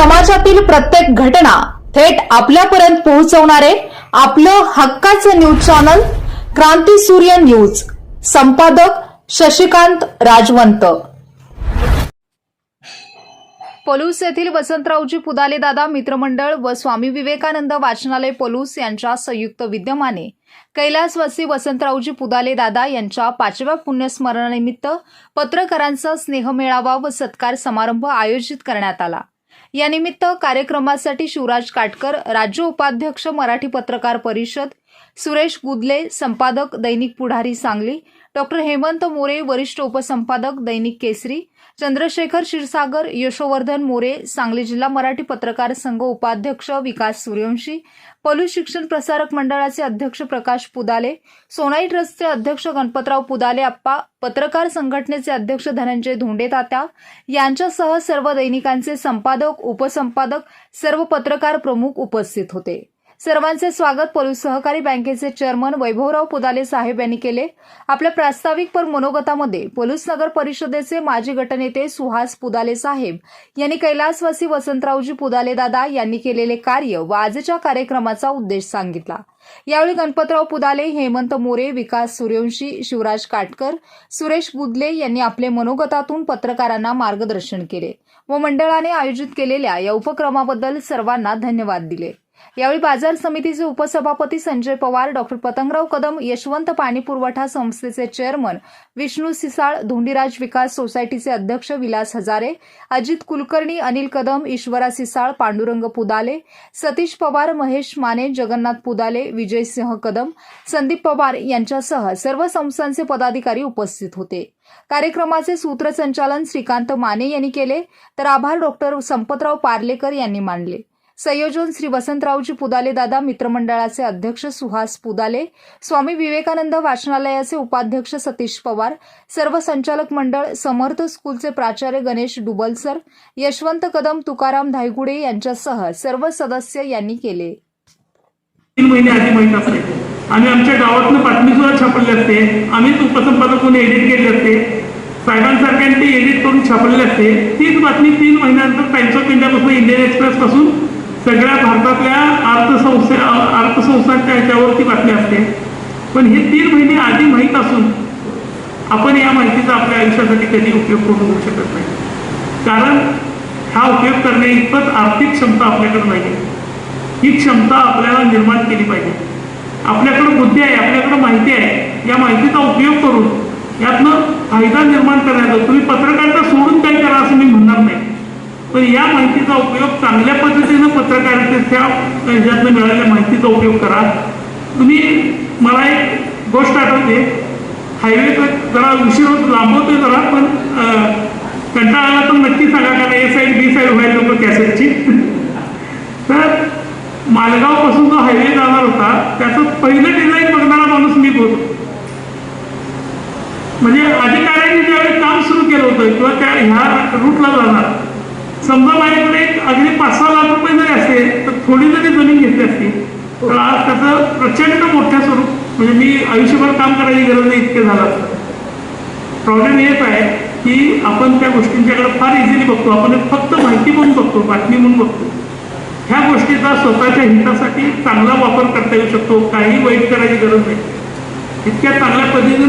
समाजातील प्रत्येक घटना थेट आपल्यापर्यंत पोहोचवणारे आपलं हक्काचं न्यूज चॅनल क्रांती सूर्य न्यूज. संपादक शशिकांत राजवंत. पलूस येथील वसंतरावजी पुदाले दादा मित्रमंडळ व स्वामी विवेकानंद वाचनालय पलूस यांच्या संयुक्त विद्यमाने कैलासवासी वसंतरावजी पुदाले दादा यांच्या पाचव्या पुण्यस्मरणानिमित्त पत्रकारांचा स्नेहमेळावा व सत्कार समारंभ आयोजित करण्यात आला. यानिमित्त कार्यक्रमासाठी शिवराज काटकर राज्य उपाध्यक्ष मराठी पत्रकार परिषद सुरेश गुदले संपादक दैनिक पुढारी सांगली डॉक्टर हेमंत मोरे वरिष्ठ उपसंपादक दैनिक केसरी चंद्रशेखर क्षीरसागर यशोवर्धन मोरे सांगली जिल्हा मराठी पत्रकार संघ उपाध्यक्ष विकास सूर्यवंशी पलू शिक्षण प्रसारक मंडळाचे अध्यक्ष प्रकाश पुदाले सोनाई ट्रस्टचे अध्यक्ष गणपतराव पुदाले आप्पा पत्रकार संघटनेचे अध्यक्ष धनंजय धोंडे तात्या यांच्यासह सर्व दैनिकांचे संपादक उपसंपादक सर्व पत्रकार प्रमुख उपस्थित होते. सर्वांचे स्वागत पोलीस सहकारी बँकेचे चेअरमन वैभवराव पुदाले साहेब यांनी केले. आपल्या प्रास्ताविक पर मनोगतामध्ये पोलीस नगर परिषदेचे माजी गटनेते सुहास पुदाले साहेब यांनी कैलासवासी वसंतरावजी पुदाले दादा यांनी केलेले कार्य व आजच्या कार्यक्रमाचा उद्देश सांगितला. यावेळी गणपतराव पुदाले हेमंत मोरे विकास सूर्यवंशी शिवराज काटकर सुरेश बुदले यांनी आपले मनोगतातून पत्रकारांना मार्गदर्शन केले व मंडळाने आयोजित केलेल्या या उपक्रमाबद्दल सर्वांना धन्यवाद दिले. यावेळी बाजार समितीचे उपसभापती संजय पवार डॉक्टर पतंगराव कदम यशवंत पाणी पुरवठा संस्थेचे चेअरमन विष्णू सिसाळ धोंडीराज विकास सोसायटीचे अध्यक्ष विलास हजारे अजित कुलकर्णी अनिल कदम ईश्वरा सिसाळ पांडुरंग पुदाले सतीश पवार महेश माने जगन्नाथ पुदाले विजय सिंह कदम संदीप पवार यांच्यासह सर्व संस्थांचे पदाधिकारी उपस्थित होते. कार्यक्रमाचे सूत्रसंचालन श्रीकांत माने यांनी केले. तर आभार डॉक्टर संपतराव पार्लेकर यांनी मानले. संयोजन श्री वसंतरावजी पुदाले दादा मित्रमंडळाचे अध्यक्ष सुहास पुदाले स्वामी विवेकानंद वाचनालयाचे उपाध्यक्ष सतीश पवार सर्व संचालक मंडळ समर्थ स्कूलचे प्राचार्य गणेश डुबलसर यशवंत कदम तुकाराम धायगुडे यांच्यासह सर्व सदस्य यांनी केले. तीन महिने आधी माहीत असायचे आणि आमच्या गावातनं बातमी सुद्धा छापलेली असते. आम्हीच उपसंपादक म्हणून एडिट केले असते. साहेबांसारख्यांनी ते एडिट करून छापलेले असते. तीच बातमी तीन महिन्यानंतर टाइम्स ऑफ इंडियापासून इंडियन एक्सप्रेस पासून सगळ्या भारतातल्या अर्थसंस्थे अर्थसंस्थांच्या याच्यावरती बातमी असते. पण हे तीन महिने आधी माहीत असून आपण या माहितीचा आपल्या आयुष्यासाठी कधी उपयोग करून घेऊ शकत नाही. कारण हा उपयोग करणे इतपत आर्थिक क्षमता आपल्याकडे नाही ही क्षमता आपल्याला निर्माण केली पाहिजे. आपल्याकडे बुद्धी आहे आपल्याकडे माहिती आहे. या माहितीचा उपयोग करून यातनं फायदा निर्माण करण्याचा तुम्ही पत्रकारिता सोडून काही करा असं मी म्हणणार नाही. पण या माहितीचा उपयोग चांगल्या पद्धतीनं पत्रकारितेच्या ह्याच्यातनं मिळालेल्या माहितीचा उपयोग करा. तुम्ही मला एक गोष्ट आठवते. हायवे जरा उशीर होत लांबवतोय जरा पण अं, कंटाळा आला तर नक्की सांगा कारण ए साईड बी साईड व्हायला नको कॅसेटची तर मालगावपासून जो हायवे जाणार होता त्याचं पहिलं डिझाईन बघणारा माणूस मी होतो म्हणजे अधिकाऱ्यांनी ज्यावेळी काम सुरू केलं होतं किंवा त्या ह्या रूटला जाणार समजा माझ्याकडे एक अगदी पाच सहा लाख रुपये जरी असते तर थोडी जरी जमीन घेतली असती तर आज त्याचं प्रचंड मोठ्या स्वरूप म्हणजे मी आयुष्यभर काम करायची गरज नाही इतके झालं असतं. प्रॉब्लेम हेच आहे की आपण त्या गोष्टींच्याकडे फार इझिली बघतो. आपण फक्त माहिती म्हणून बघतो बातमी म्हणून बघतो. ह्या गोष्टीचा स्वतःच्या हितासाठी चांगला वापर करता येऊ शकतो काही वाईट करायची गरज नाही. इतक्या चांगल्या पद्धतीने